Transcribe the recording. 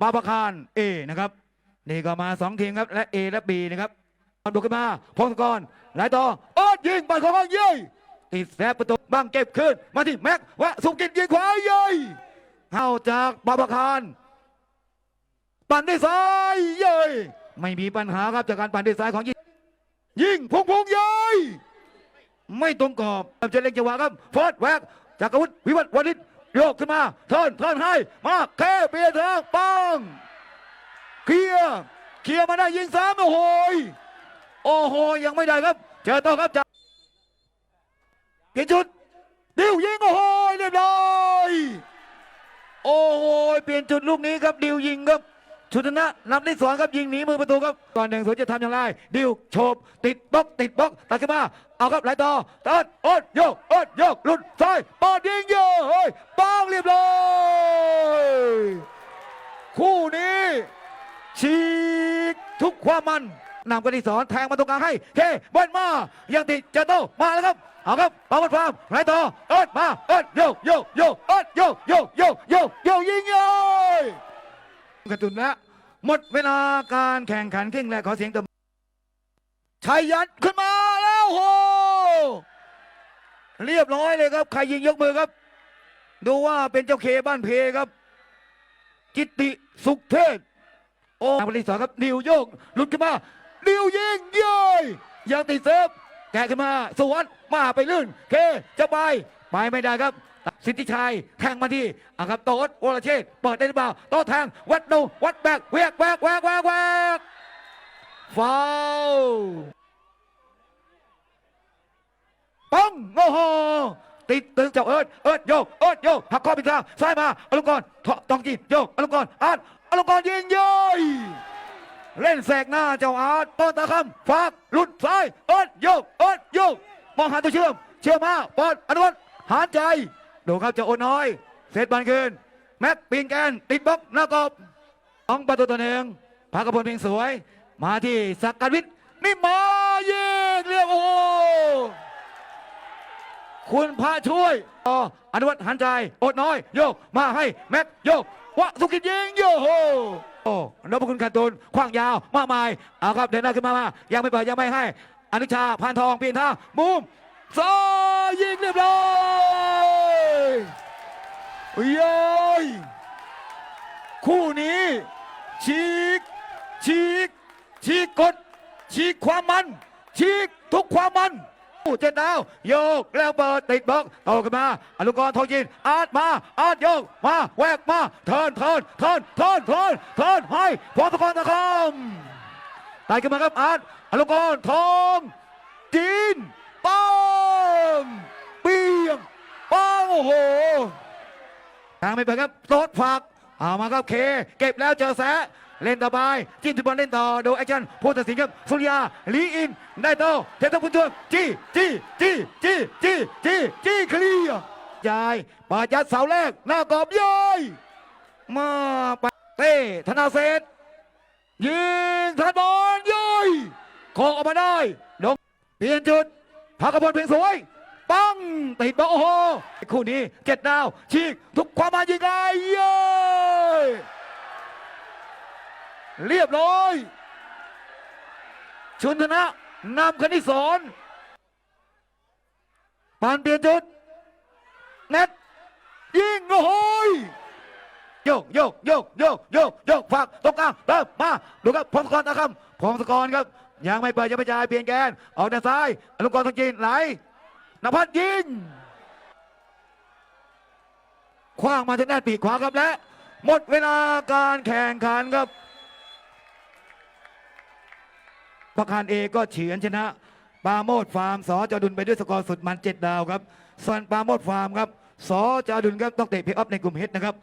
ปาปะคารเอนะครับนี่ก็มาสองทีมครับและ A และ B นะครับบุกขึ้นมาพงศกรไหลต่อโอ๊ตยิงบอลของเขาเย้ติดแสบประตูบ้างเก็บขึ้นมาที่แม็กวะสุกิจยิงขวาเย้เข้าจากปาปะคารปั่นด้วยซ้ายเย้ไม่มีปัญหาครับจากการปั่นด้วยซ้ายของยิงยิงพุ่งพุ่งเย้ไม่ตรงกรอบจะเล่นจังหวะครับฟิร์สแวกจากอาวุธวิวัฒน์วณิช ยกขึ้นมาเทิร์นเทิร์นให้มาแค่เปลี่ยนทางปังเคลียร์เคลียร์มาได้ยิงสามโอ้โหโอ้โหยังไม่ได้ครับ เจอต่อครับจากเปลี่ยนจุดดิวยิงโอ้โหเรียบร้อยโอ้โหเปลี่ยนจุดลูกนี้ครับดิวยิงครับชุดนะนำได้สองครับยิงหนีมือประตูครับก่อนหนึ่งศูนย์จะทำอย่างไร ดิวโฉบติดบล็อกติดบล็อกตัดขึ้นมาเอาครับไหลต่อตัดอดโยกอดโยกหลุดซ้ายปอดยิงโยกเฮ้ยป้องเรียบร้อยคู่นี้ ฉีก ทุกความมันนำกันที่สอนแทงมาตรงกลางให้เคบอลมา ยังติดเจาโตมาแล้วครับ เอาครับปาวันฟาร์มไรต่อเอิดมาเอิดโยโยโยเอิดโยโยโยโยโยยิงเลยกระตุนแล้วหมดเวลาการแข่งขันครึ่งแรกขอเสียงตบมือชัยยันขึ้นมาแล้วโหเรียบร้อยเลยครับใครยิงยกมือครับ ดูว่าเป็นเจ้าเคบ้านเพครับ จิตติสุขเทศ โอ้บริสอครับนิวโยกหลุดขึ้นมานิวยิงเย้ยยังติดเซฟแกะขึ้นมาสวนมาไปลื่น เคจะไปไปไม่ได้ครับ สิทธิชัยแทงมาที่อะครับโต๊ดวรเชษเปิดได้หรือเปล่าโต๊ดแทงวัดดูวัดแบกแวกแวกแวกแวกแวกฟาวปังโอ้โห ติดตึงเจ้าเอิร์ดเอิร์ดโยกเอิร์ดโยกหักข้อปิดทางซ้ายมาอลงกรณ์ตองจีโยกอลงกรอาร์ตอลงกรยิงเย้ยเล่นแสกหน้าเจ้าอาร์ตเปิดตาคำฝากหลุดซ้ายเอิดโยกเอิดโยกมองหาตัวเชื่อม เชื่อมมาเปิดอนุวัฒน์หารใจดูครับเจะโอนน้อยเสร็จบันคืนแม็กปีนแกนติดบล็อกหน้ากรอบสองประตูตัวหนึ่งพากระพลเพียงสวย มาที่สักการวิทย์นี่มายิงเรีย คุณพระช่วยออนุวัฒน์หันใจอดน้อย โยก มาให้แม็กโยกวะสุกิจยิงโยโหโอ้นพคุณขันตุนขว้างยาวมากมายเอาครับเดินหน้าขึ้นมามายังไม่เปิดยังไม่ให้ อนุชาพานทองเปลี่ยนท่ามุมซ้ายิงเรียบร้อยเย้ยคู่นี้ฉีกฉีกฉีกกดฉีกความมันฉีกทุกความมัน เจ็ดดาว โยกแล้วเปิดติดบล็อกโตขึ้นมา อนุกรทองยินอาร์ตมา อาร์ตโยกมาแวกมา เทิร์นเทิร์นเทิร์นเทิร์นเทิร์นเทิร์นให้พงศกรตะคำไต่ขึ้นมาครับอาร์ตอนุกรทองจีนป้องเปียงป้องโอ้โหทางไม่ไปครับโต๊ดฝากเอามาครับเค เก็บแล้วเจอแส เล่นต่อไปจิ้มทุบอลเล่นต่อดูแอคชั่นผู้ตัดสินครับสุริยาลีอินได้โตเทพคุณทวงจี้จี้จี้จี้จี้จี้จี้เคลียร์ยายปาดยัดเสาแรกหน้ากรอบย้ยมาไปเต้ธนาเศรษยิงทันบอลย้ยโคงออกมาได้ลงเปลี่ยนจุดพักกระพลเพียงสวยปังติดบอลโอ้โหคู่นี้เจ็ดดาวฉีกทุกความหมายยิงไงเย้ย เรียบร้อย ชุนธนะนำคณิสอนปานเปลี่ยนจุดเน็ตยิงโอ้โหยโยกโยกโยกโยกโยกโยกฝากตรงกลางเริ่มมาดูครับพงศกรนะครับพงศกรครับ ยังไม่เปิดยังไม่จ่ายเปลี่ยนแกนออกด้านซ้ายอนุกรทองจีนไหลนภัสยิงคว้างมาทางด้านปีกขวาครับและ หมดเวลาการแข่งขันครับ ประการเอก็เฉือนชนะปาโมดฟาร์มสอจอดุลไปด้วยสกอร์สุดมันเจ็ดดาวครับส่วนปาโมดฟาร์มครับสอจอดุลครับต้องเตะเพย์ออฟในกลุ่มเฮดนะครับ